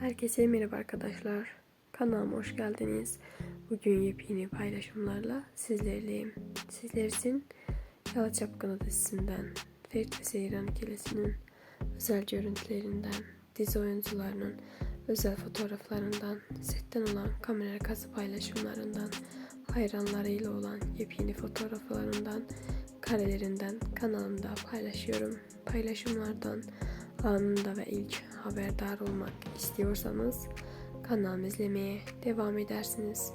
Herkese merhaba arkadaşlar. Kanalıma hoş geldiniz. Bugün yepyeni paylaşımlarla sizlerleyim. Sizler için Yalı Çapkını dizisinden, Ferit ve Seyran ikilesinin özel görüntülerinden, dizi oyuncularının özel fotoğraflarından, setten olan kamera arkası paylaşımlarından, hayranlarıyla olan yepyeni fotoğraflarından, karelerinden kanalımda paylaşıyorum. Paylaşımlardan anında ve ilk haberdar olmak istiyorsanız kanalımı izlemeye devam edersiniz.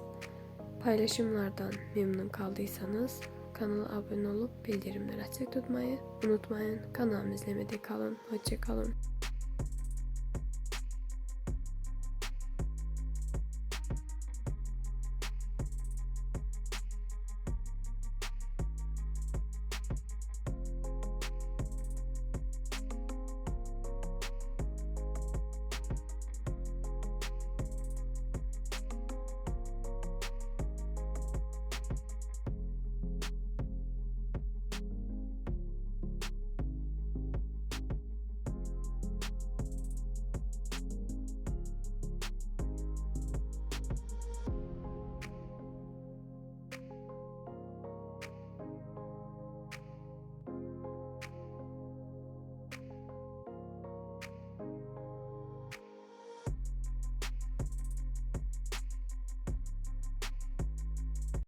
Paylaşımlardan memnun kaldıysanız kanala abone olup bildirimleri açık tutmayı unutmayın. Kanalımı izlemede kalın. Hoşçakalın.